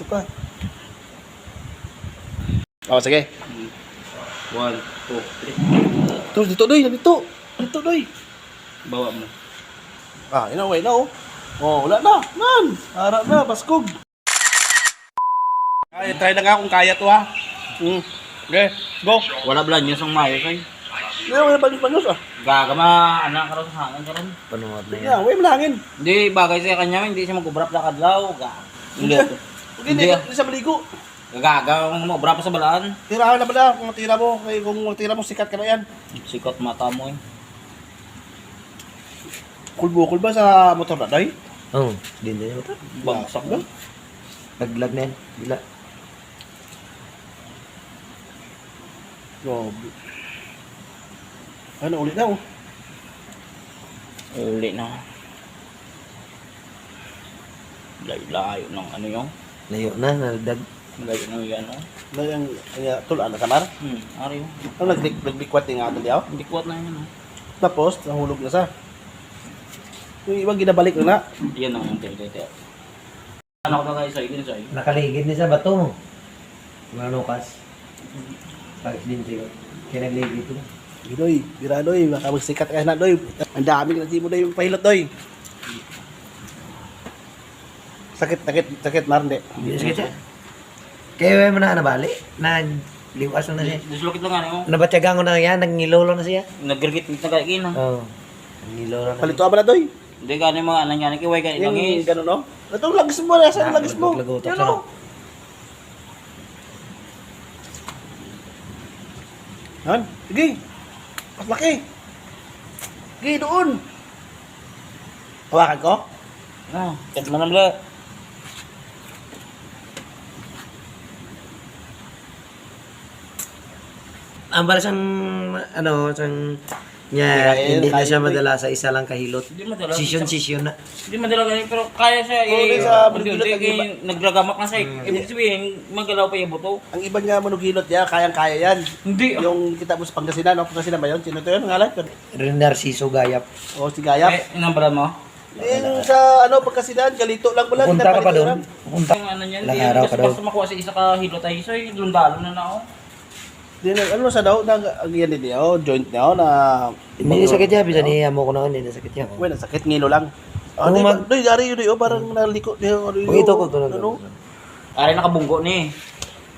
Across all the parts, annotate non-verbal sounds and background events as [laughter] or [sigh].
Isa pa. Oh, sige. One, two, three. Ito, dito, doy. Dito. Dito, doy. Bawa mo. Ah, inaway na, oh. Oh, wala na. Man. Harap na, baskog. Ay, try na nga kung kaya to, ha. Hmm. Okay, go. Wala bala niyo sang mayo kay. Hindi, wala banos-banos, ah. Gagama anak karon sa hangin karon. Panuwad na yan. Yeah, way malangin. Hindi bagay sa kanya hindi siya mag-ubrap na kadlaw. Ga. Hindi. [laughs] Hindi, hindi sa maligo. Gagaga mo ubrap sa balaan. Tirahan na pala kung tira mo. Kaya kung tira mo, sikat ka na yan. Sikot mata mo eh. Kulbukol ba sa motor na, day? Oo, din din ito. Bagsak ba? Naglag na yan. Bila. Grabe. Ano, ulit na, oh. Uli na. Layo-layo ng ano yung Layo na, nagdag. layo ng yan oh. Na yung uh, tulaan na samar. Hmm, ari oh. Ano, naglik, nagbikwat nga ito diyaw. Hindi kuwat na yan oh. Tapos, nahulog na sa. Yung ibang ginabalik na na. Yan ang tete. Ano ko guys, sa ikin sa Nakaligid ni sa bato mo. Mga nukas. Pag din siya. Kaya nagligid ko. Doy, bira doy, baka magsikat ka na doy. Ang dami na mo doy yung pilot doy. Sakit, sakit, sakit. Hindi sakit siya. Kaya mo na nabali. Nagliwas na siya. Dislokit lang ano. Nabatyagan ko na yan, nangilolo na siya. Nagrigit na kay na. Oo. Nangilolo na. Palito ba na doy? Hindi gani mga anak niya kiway kay Yung langis. gano'n no? Ito, lagis mo, nasa lagis mo. Yan no? Han, sige. Mas laki. Sige, doon. Hawakan ko? Ah, kat man Ang bala siyang, ano, siyang, niya, Kaya, hindi na siya eh. madala sa isa lang kahilot. Hindi madala. Sisyon, sisyon na. Hindi madala gani pero kaya siya Oo, eh. sa Hindi bulgilot, hindi nag-iba. naglagamak na siya. eh. Ibig sabihin magalaw pa yung buto. Ang iba niya manugilot niya, kayang-kaya yan. Hindi. ah. Yung kita mo sa Pangasinan, no? Pangasinan ba yun? Sino to yun? Ang ngalan? Rin Narciso Gayap. O, si Gayap. Eh, inambalan mo? Yung sa, ano, Pangasinan, galito lang pala. Pupunta ka pa doon. Pupunta. Yung ano niyan, Ilang hindi araw ka daw? basta makuha sa isa ka hilot ay so yung lundalo na na oh. Di na, ano sa daw, nag, ang yan din niya, oh, joint niya, oh, na... Hindi na sakit yan, bisa niya mo ko na hindi na sakit yan. Well, sakit ngilo lang. Ah, di, mag- mag... Doy, dari yun, oh, parang naliko. Yung, ano, Kung ito ko tulad. Ano? Ari nakabunggo ni.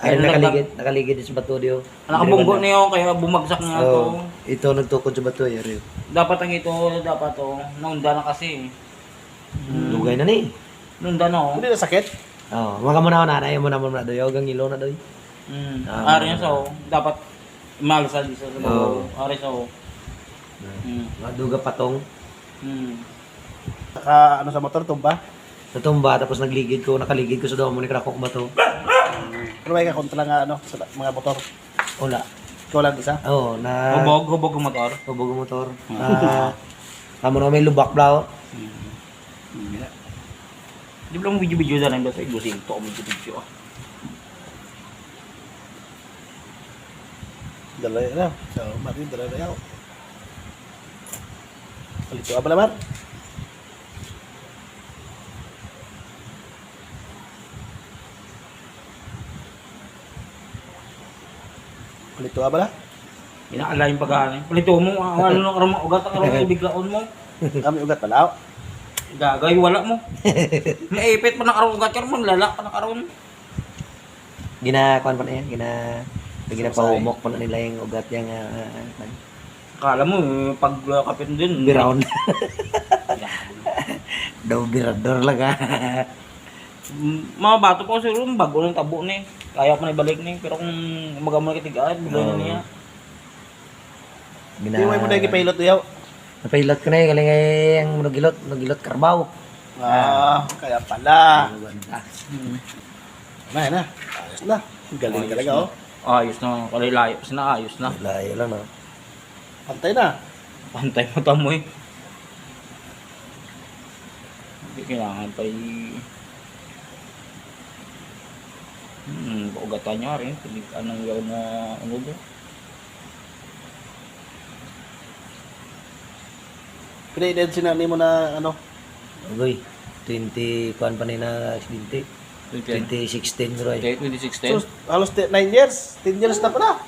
Ay, nakaligid, nakaligid din sa bato diyo. Nakabunggo niyo kaya bumagsak nga to. Oo. ito nagtukod sa bato, yari. Dapat ang ito, dapat to. Nunda na kasi. Lugay na ni. Nunda na oh. Hindi na sakit. Oo, maka mo na na, ayaw mo na mo na doy, hanggang ilo na doy. Mm. Ah. Ari yan so, dapat malasal di sa Oo. oh. Ari so. Mm. Maduga patong. Mm. Naka, ano sa motor, tumba. Natumba, tapos nagligid ko, nakaligid ko sa daw mo ni krakok bato. Pero may kakontra nga, ano, sa mga motor. Wala. Ikaw lang isa. Oo, na... Hubog, hubog ang motor. Hubog ang motor. Ah, Tamo na may lubak blaw. Di ba lang video-video na lang dito? Igusing to ang video-video ah. Dala yun na. So, mati, dala na yaw. Palito ka pala, Mar. Palito ka pala? Inaala yung pag-ano. Palito mo, ano nang karama, ugat ang karama, [laughs] biglaon mo. Kami ugat pala. Gagay, wala mo. [laughs] Naipit pa ng karong ugat, karon lalak pa ng karon. Gina, kuan pa na yan, gina... Gina pahumok pa na nila yung ugat yung... Uh, Akala mo, eh, pag uh, kapit din. Birown. [laughs] Daw birador lang ha. Mm, Mga bato po siguro, bago ng tabo ni. Kaya ko na ibalik ni. Pero kung umaga mo na kitigaan, bigay na niya. Gina... Hindi mo mo na ipahilot yaw. Napahilot ko na eh, galing ay ang munagilot, munagilot karbaw. Ah, kaya pala. Mm. Na. Ayos na. Galing talaga, oh. Ayos na, kalilayo. Kasi na ayos na. Layo lang no. Pantay na. Pantay mo tamo eh. Hindi kailangan pa i... Hmm, ugatan niya rin. Pilig anong gawin na ano doon. Pinaidad sinani mo na, ano, Agoy, 20 kuan pa na aksidente. 2016 bro. Okay, eh. 2016. So, halos 9 years. 10 years na pala.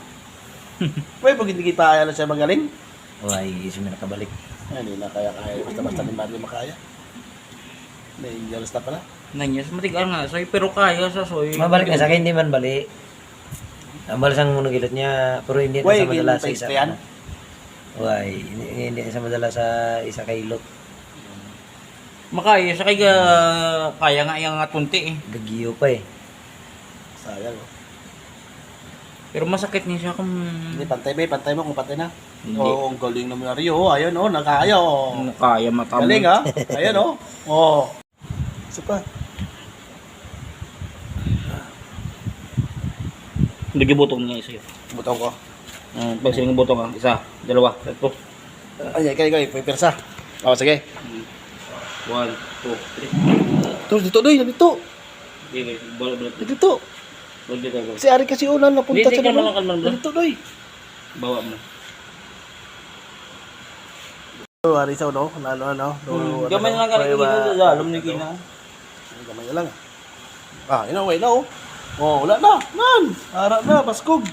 [laughs] May pag hindi kita kaya na siya magaling. Why, isa mo nakabalik. Ay, hindi na kaya kaya. Basta-basta ni Mario makaya. 9 years na pala. Nine years. Matigal nga, soy. Pero kaya sa soy. Mabalik na sa akin, hindi man balik. Ang balas ang munong niya, pero hindi na sa madala sa isa. pa. Why, hindi, hindi na sa madala sa isa kailot. Makaya, sa kaya kaya nga yung nga tunti eh. Gagiyo pa eh. Sayang. oh. Pero masakit niya siya kung... Hindi, pantay ba? Pantay mo kung pantay na. Hindi. Oo, ang galing na Mario. Oh, ayun, oh, nakaya, oh. Kung kaya matamo. Galing, ha? Ayan, oh. Oh. Isa pa. Nagibutong niya isa yun. Butong ko. Uh, pag siling butong ah. Isa, dalawa, tatlo. Ay, kayo, kayo. May persa. Oh, sige. One, two, three. Ito, dito, doy. Dito. Okay, balik, balik. Dito. Balik. Si Ari kasi ulan napunta sa naman. Dito, doy. Bawa mo. Oh, Ari sa uno. Ano, ano. Hmm, gamay na lang ka rin sa alam ni Kina. Gamay na lang. Ah, wait na, oh. Oh, wala na. Nan. Ara na, baskog.